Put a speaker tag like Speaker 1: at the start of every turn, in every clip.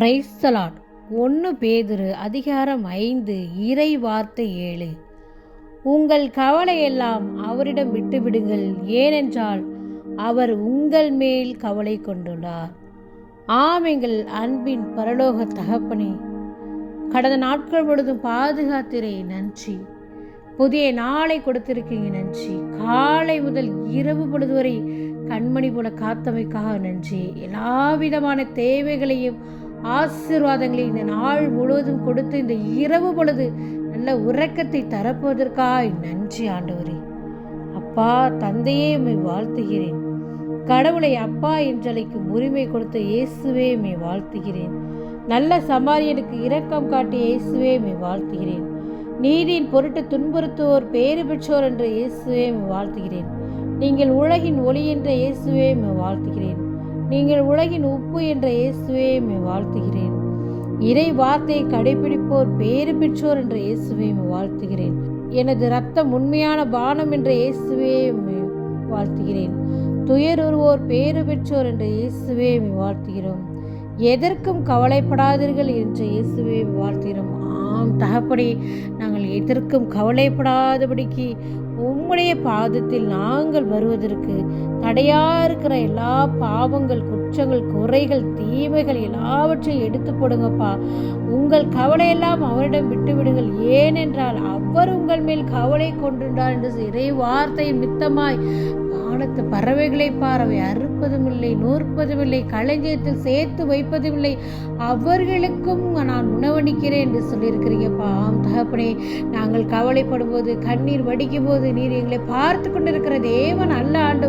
Speaker 1: Praise the Lord ஒன்று பேதுரு அதிகாரம் ஐந்து இறை வார்த்தை ஏழு. உங்கள் கவலையெல்லாம் அவரிடம் விட்டுவிடுங்கள் ஏனென்றால் அவர் உங்கள் மேல் கவலை கொண்டுள்ளார். ஆம் எங்கள் அன்பின் பரலோக தகப்பனே கடந்த நாட்கள் முழுதும் பாதுகாத்திரை நன்றி. புதிய நாளை கொடுத்திருக்கீங்க நன்றி. காலை முதல் இரவு பொழுது வரை கண்மணி போல காத்தமைக்காக நன்றி. எல்லா விதமான தேவைகளையும் ஆசீர்வாதங்களை இந்த நாள் முழுவதும் கொடுத்து இந்த இரவு பொழுது நல்ல உறக்கத்தை தரப்போவதற்காய் நன்றி ஆண்டவரே. அப்பா தந்தையே உம்மை வாழ்த்துகிறேன். கடவுளை அப்பா என்றழைக்கும் உரிமை கொடுத்த இயேசுவே உம்மை வாழ்த்துகிறேன். நல்ல சமாரியனுக்கு இரக்கம் காட்டிய இயேசுவே உம்மை வாழ்த்துகிறேன். நீதியின் பொருட்டு துன்புறுத்துவோர் பேறு பெற்றோர் என்ற இயேசுவே உம்மை வாழ்த்துகிறேன். நீங்கள் உலகின் ஒளி என்ற இயேசுவே உம்மை வாழ்த்துகிறேன். நீங்கள் உலகின் உப்பு என்ற இயேசுவே வாழ்த்துகிறேன். இறை வார்த்தையை கடைபிடிப்போர் பேறு பெற்றோர் என்ற இயேசுவையும் வாழ்த்துகிறேன். எனது ரத்தம் உண்மையான பானம் என்ற இயேசுவே வாழ்த்துகிறேன். வாழ்த்துகிறேன் துயருருவோர் பேறு பெற்றோர் என்ற இயேசுவே வாழ்த்துகிறோம். எதற்கும் கவலைப்படாதீர்கள் என்ற இயேசுவே வாழ்த்துகிறோம். ஆம் தகப்படி நாங்கள் எதற்கும் கவலைப்படாதபடிக்கு உம்முடைய பாதத்தில் நாங்கள் வருவதற்கு தடையா இருக்கிற எல்லா பாவங்கள் குற்றங்கள் குறைகள் தீமைகள் எல்லாவற்றையும் எடுத்து போடுங்கப்பா. உங்கள் கவலையெல்லாம் அவரிடம் விட்டுவிடுங்கள். ஏனென்றால் அவர் உங்கள் மேல் கவலை கொண்டுண்டார் என்று இறை வார்த்தையின் மித்தமாய் வானத்து பறவைகளை பாரவை அறுப்பதும் இல்லை நூற்பதும் இல்லை களஞ்சியத்தில் சேர்த்து வைப்பதும் இல்லை. அவர்களுக்கும் நான் உணவணிக்கிறேன் என்று சொல்லியிருக்கிறீங்கப்பா. ஆம் தகப்பனே நாங்கள் கவலைப்படும் போது கண்ணீர் வடிக்கும் போது நீர் எங்களை பார்த்து கொண்டிருக்கிற தேவன் அல்ல ஆண்டு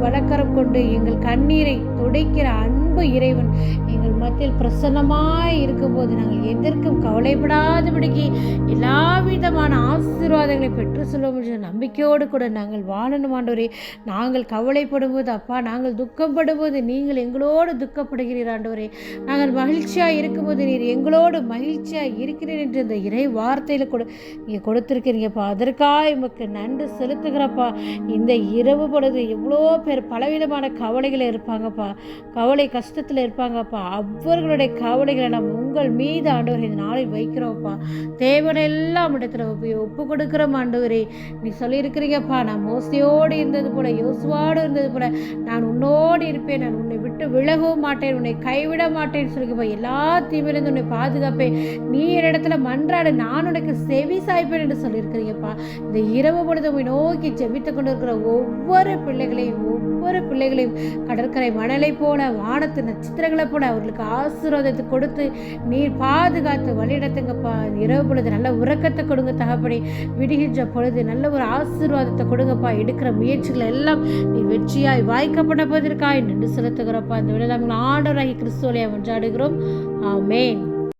Speaker 1: வழக்கரம் கொண்டு எங்கள் கண்ணீரை துடைக்கிற அன்பு இறைவன். எங்கள் மத்தியில் பிரசன்னமாய் இருக்கும்போது நாங்கள் எதற்கும் கவலைப்படாதபடிக்கு எல்லா விதமான ஆசீர்வாதங்களை பெற்று சொல்லுவோம் என்ற நம்பிக்கையோடு கூட நாங்கள் வாழணும் ஆண்டவரே. நாங்கள் கவலைப்படும் போது அப்பா நாங்கள் துக்கப்படும் போது நீங்கள் எங்களோடு துக்கப்படுகிறீர் ஆண்டவரே. நாங்கள் மகிழ்ச்சியாக இருக்கும்போது நீர் எங்களோடு மகிழ்ச்சியாக இருக்கிறீர் என்று இந்த இறை வார்த்தையில் கொடு நீங்கள் கொடுத்துருக்கிறீங்கப்பா. அதற்காக எமக்கு நன்றி செலுத்துகிறப்பா. இந்த இரவு பொழுது எவ்வளோ பேர் பலவிதமான கவலைகள் இருப்பாங்கப்பா. கவலை கஷ்டத்தில் இருப்பாங்கப்பா. அவர்களுடைய கவலைகளை நம்ம உங்கள் மீது ஆண்டவர் இந்த நாளில் வைக்கிறோம்ப்பா. தேவனெல்லாம் இடத்துல ஒப்பு ஒப்பு கொடுக்குறோம் ஆண்டவரே. நீ சொல்லியிருக்கிறீங்கப்பா நான் மோசையோடு இருந்தது போல யோசுவாடு இருந்தது போல நான் உன்னோடு இருப்பேன் நான் உன்னை விட்டு விலகவும் மாட்டேன் உன்னை கைவிட மாட்டேன்னு சொல்லிக்கப்பா எல்லா உன்னை பாதுகாப்பேன். நீ இடத்துல மன்றாடு நான் உனக்கு செவி சாய்ப்பேன் என்று சொல்லியிருக்கிறீங்கப்பா. இந்த இரவு பொழுது உன்னை நோக்கி ஜெபித்து கொண்டு இருக்கிற ஒவ்வொரு பிள்ளைகளையும் ஒவ்வொரு பிள்ளைகளையும் கடற்கரை மணலை போல வானத்து நட்சத்திரங்களை போல அவர்களுக்கு ஆசீர்வாதத்தை கொடுத்து நீர் பாதுகாத்து வழிநடத்துங்கப்பா. இரவு பொழுது நல்ல உறக்கத்தை கொடுங்க தகப்படி விடுகின்ற பொழுது நல்ல ஒரு ஆசீர்வாதத்தை கொடுங்கப்பா. எடுக்கிற முயற்சிகள் எல்லாம் நீ வெற்றியாய் வாய்க்கப்பட போவதற்காய் நின்று செலுத்துகிறப்ப இந்த விட நாங்கள் ஆண்டவராகி கிறிஸ்துவலையை ஒன்றாடுகிறோம் ஆமேன்.